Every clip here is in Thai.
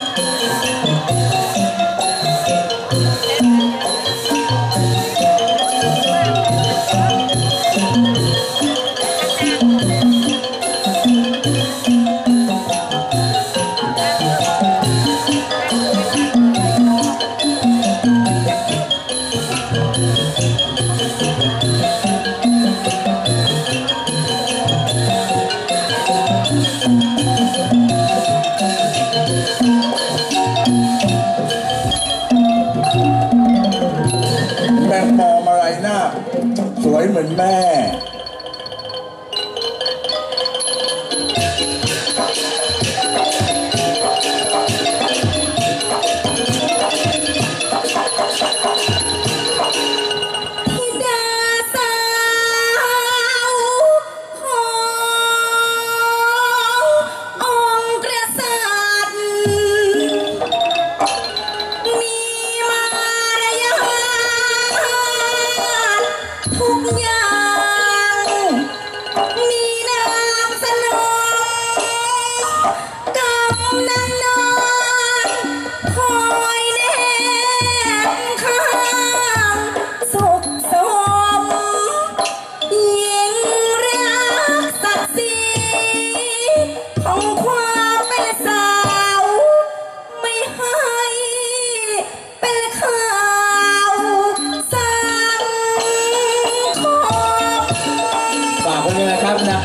แเหมือนแม่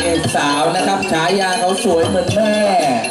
เอกสาวนะครับฉายาเขาสวยเหมือนแม่ไม่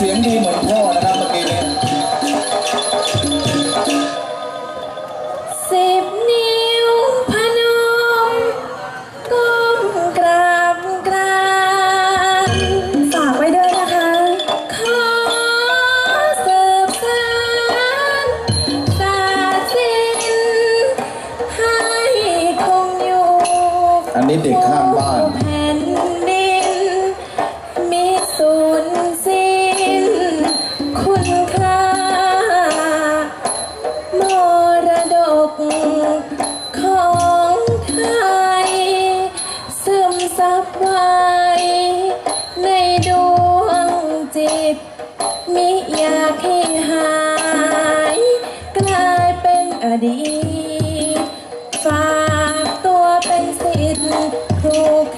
เสียงดีเหมือนพ่อนะครับเมื่อกี้นี้สิบนิ้วพนมก้มกราบกรานฝากไว้ด้วยนะคะ ขอสืบสานศาสตร์ศิลป์ให้คงอยู่ อันนี้เด็กข้างบ้าน สิ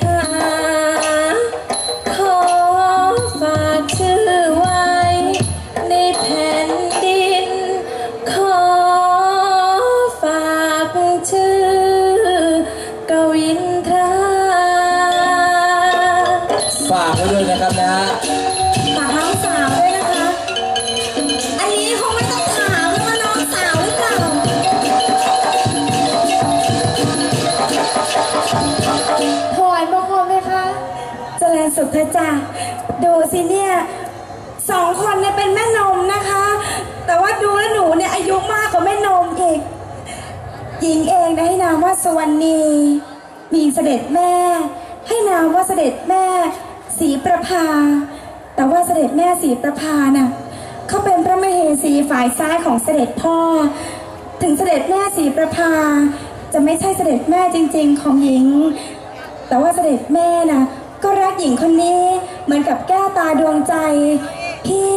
ถวายบังคมไหมคะเจริญสุขเถอะจ้ะดูสิเนี่ยสองคนเนี่ยเป็นแม่นมนะคะ แต่ว่าดูแล้วหนูเนี่ยอายุมากกว่าแม่นมอีก หญิงเองได้ให้นามว่าสวรรณีมีเสด็จแม่ ให้นามว่าเสด็จแม่สีประภา แต่ว่าเสด็จแม่สีประภาน่ะเขาเป็นพระมเหสีฝ่ายซ้ายของเสด็จพ่อ ถึงเสด็จแม่สีประภา จะไม่ใช่เสด็จแม่จริง ๆ ของหญิง แต่ว่าเสด็จแม่น่ะก็รักหญิงคนนี้เหมือนกับแก้วตาดวงใจ พี่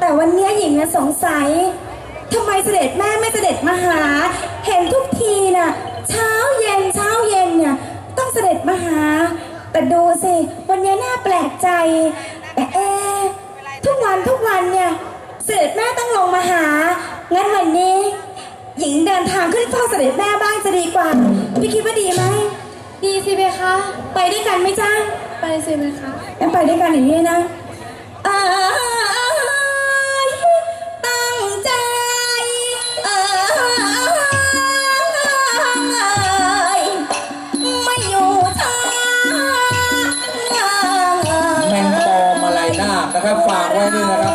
แต่วันเนี้ยหญิงน่ะสงสัยทำไมเสด็จแม่ไม่เสด็จมาหา เห็นทุกทีน่ะเช้าเย็นเช้าเย็นเนี่ยต้องเสด็จมาหา แต่ดูสิวันนี้น่าแปลกใจ แต่เอะทุกวันทุกวันเนี่ยเสด็จแม่ต้องลงมาหา งั้นวันนี้ หญิงเดินทางขึ้นเฝ้าเสด็จแม่บ้างจะดีกว่า พี่คิดว่าดีไหม ดีสิเบคะ ไปด้วยกันไหมจ๊ะไปสิเบคะงั้นไปด้วยกันอย่างนี้นะเอ้ยตั้งใจเอ้ยไม่อยู่ช้าแมงปอมาลายนาคนะครับ ฝากไว้ด้วยนะครับ